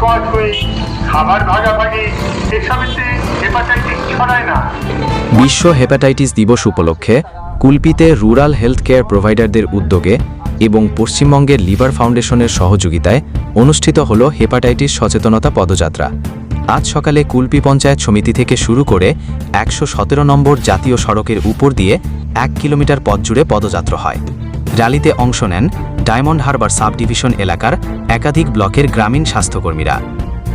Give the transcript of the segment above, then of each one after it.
খাবার ভাগাভাগি, এসবেতে হেপাটাইটিস ছড়ায় না। বিশ্ব হেপাটাইটিস দিবস উপলক্ষে কুলপিতে রুরাল হেলথ কেয়ার প্রোভাইডারদের উদ্যোগে এবং পশ্চিমবঙ্গের লিভার ফাউন্ডেশনের সহযোগিতায় অনুষ্ঠিত হল হেপাটাইটিস সচেতনতা পদযাত্রা। আজ সকালে কুলপি পঞ্চায়েত সমিতি থেকে শুরু করে একশো সতেরো নম্বর জাতীয় সড়কের উপর দিয়ে এক কিলোমিটার পথ জুড়ে পদযাত্রা হয়। র্যালিতে অংশ নেন ডায়মন্ড হারবার সাব ডিভিশন এলাকার একাধিক ব্লকের গ্রামীণ স্বাস্থ্যকর্মীরা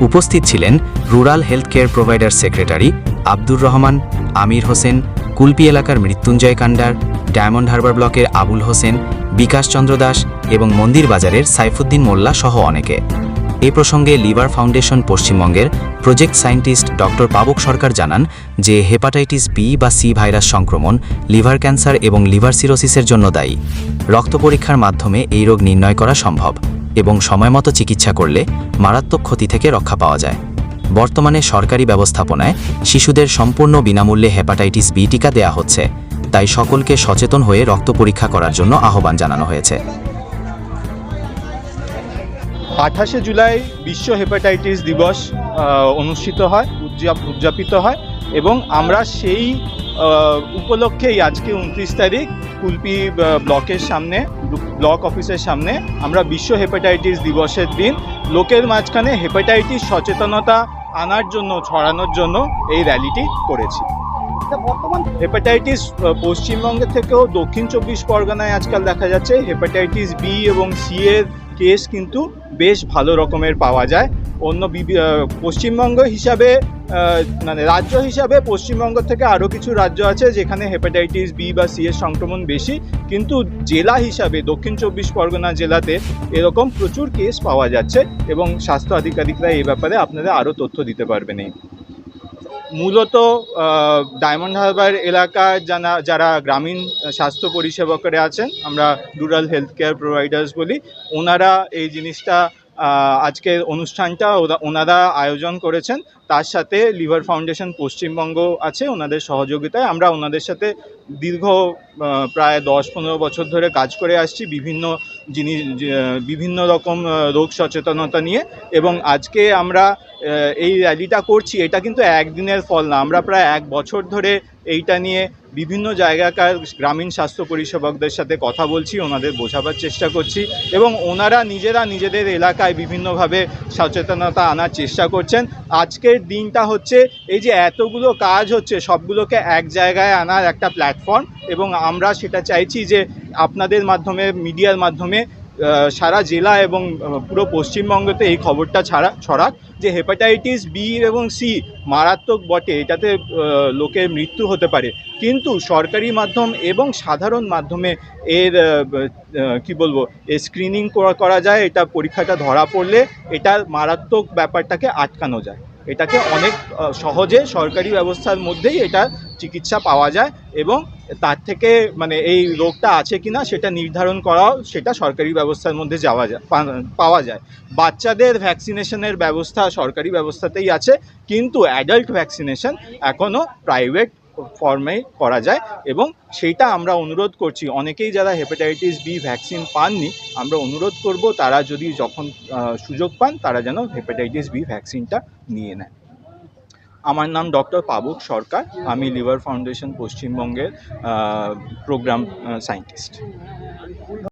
উপস্থিত ছিলেন rural health care provider secretary Abdur Rahman, Amir Hossain, Kulpi এলাকার মৃত্যুঞ্জয় কান্ডার, ডায়মন্ড হারবার ব্লকের আবুল হোসেন বিকাশ চন্দ্র দাস এবং মন্দির বাজারের সাইফুদ্দিন মোল্লা সহ অনেকে। এ প্রসঙ্গে লিভার ফাউন্ডেশন পশ্চিমবঙ্গের project scientist doctor Pabak Sarkar জানান যে হেপাটাইটিস বি বা সি ভাইরাস সংক্রমণ লিভার ক্যান্সার এবং লিভার সিরোসিসের জন্য দায়ী। রক্ত পরীক্ষার মাধ্যমে এই রোগ নির্ণয় করা সম্ভব এবং সময়মতো চিকিৎসা করলে মারাত্মক ক্ষতি থেকে রক্ষা পাওয়া যায়। বর্তমানে সরকারি ব্যবস্থাপনায় শিশুদের সম্পূর্ণ বিনামূল্যে হেপাটাইটিস বি টিকা দেয়া হচ্ছে, তাই সকলকে সচেতন হয়ে রক্ত পরীক্ষা করার জন্য আহ্বান জানানো হয়েছে। আঠাশে জুলাই বিশ্ব হেপাটাইটিস দিবস অনুষ্ঠিত হয় উদযাপ উদযাপিত হয় এবং আমরা সেই উপলক্ষেই আজকে উনত্রিশ তারিখ কুলপি ব্লকের সামনে ব্লক অফিসের সামনে আমরা বিশ্ব হেপাটাইটিস দিবসের দিন লোকের মাঝখানে হেপাটাইটিস সচেতনতা আনার জন্য ছড়ানোর জন্য এই র্যালিটি করেছি। বর্তমান হেপাটাইটিস পশ্চিমবঙ্গের থেকেও দক্ষিণ চব্বিশ পরগনায় আজকাল দেখা যাচ্ছে হেপাটাইটিস বি এবং সি এর কেস কিন্তু বেশ ভালো রকমের পাওয়া যায়। অন্য পশ্চিমবঙ্গ হিসাবে মানে রাজ্য হিসাবে পশ্চিমবঙ্গ থেকে আরও কিছু রাজ্য আছে যেখানে হেপাটাইটিস বি বা সি এর সংক্রমণ বেশি। কিন্তু জেলা হিসাবে, দক্ষিণ চব্বিশ পরগনা জেলাতে এরকম প্রচুর কেস পাওয়া যাচ্ছে এবং স্বাস্থ্য আধিকারিকরা এই ব্যাপারে আপনাদের আরও তথ্য দিতে পারবেন এই। মূলত ডায়মন্ড হারবার এলাকার যারা যারা গ্রামীণ স্বাস্থ্য পরিষেবকরা আছেন, আমরা রুরাল হেলথ কেয়ার প্রোভাইডার্স বলি, ওনারা এই জিনিসটা আজকের অনুষ্ঠানটা ওরা- ওনারা আয়োজন করেছেন। তার সাথে লিভার ফাউন্ডেশন পশ্চিমবঙ্গ আছে, ওনাদের সহযোগিতায়। আমরা ওনাদের সাথে দীর্ঘ প্রায় দশ পনেরো বছর ধরে কাজ করে আসছি বিভিন্ন জিনিস বিভিন্ন রকম রোগ সচেতনতা নিয়ে। এবং আজকে আমরা এই র্যালিটা করছি। এটা কিন্তু একদিনের ফল না। আমরা প্রায় এক বছর ধরে এইটা নিয়ে বিভিন্ন জায়গাকার গ্রামীণ স্বাস্থ্য পরিষেবকদের সাথে কথা বলছি, ওনাদের বোঝাবার চেষ্টা করছি এবং ওনারা নিজেরা নিজেদের এলাকায় বিভিন্নভাবে সচেতনতা আনার চেষ্টা করছেন। আজকের দিনটা হচ্ছে এই যে এতগুলো কাজ হচ্ছে, সবগুলোকে এক জায়গায় আনার একটা প্ল্যাটফর্ম এবং আমরা সেটা চাইছি যে আপনাদের মাধ্যমে, মিডিয়ার মাধ্যমে সারা জেলা এবং পুরো পশ্চিমবঙ্গতে এই খবরটা ছাড়া, ছড়াক যে হেপাটাইটিস বি এবং সি মারাত্মক বটে, এটাতে লোকের মৃত্যু হতে পারে। কিন্তু সরকারি মাধ্যম এবং সাধারণ মাধ্যমে এর কি বলব এর স্ক্রিনিং করা যায়, এটা পরীক্ষাটা ধরা পড়লে এটার মারাত্মক ব্যাপারটাকে আটকানো যায়। এটাকে অনেক সহজে সরকারি ব্যবস্থার মধ্যেই এটা চিকিৎসা পাওয়া যায় এবং তার থেকে মানে এই রোগটা আছে কি না সেটা নির্ধারণ করাও, সেটা সরকারি ব্যবস্থার মধ্যে যাওয়া যায় পাওয়া যায়। বাচ্চাদের ভ্যাকসিনেশনের ব্যবস্থা সরকারি ব্যবস্থাতেই আছে, কিন্তু অ্যাডাল্ট ভ্যাকসিনেশন এখনও প্রাইভেট ফর্মে করা যায় এবং সেইটা আমরা অনুরোধ করছি। অনেকেই যারা হেপাটাইটিস বি ভ্যাকসিন পাননি, আমরা অনুরোধ করব তারা যদি যখন সুযোগ পান তারা যেন হেপাটাইটিস বি ভ্যাকসিনটা নিয়ে নেয়। আমার নাম ডক্টর পাবুক সরকার। আমি লিভার ফাউন্ডেশন পশ্চিমবঙ্গের প্রোগ্রাম সায়েন্টিস্ট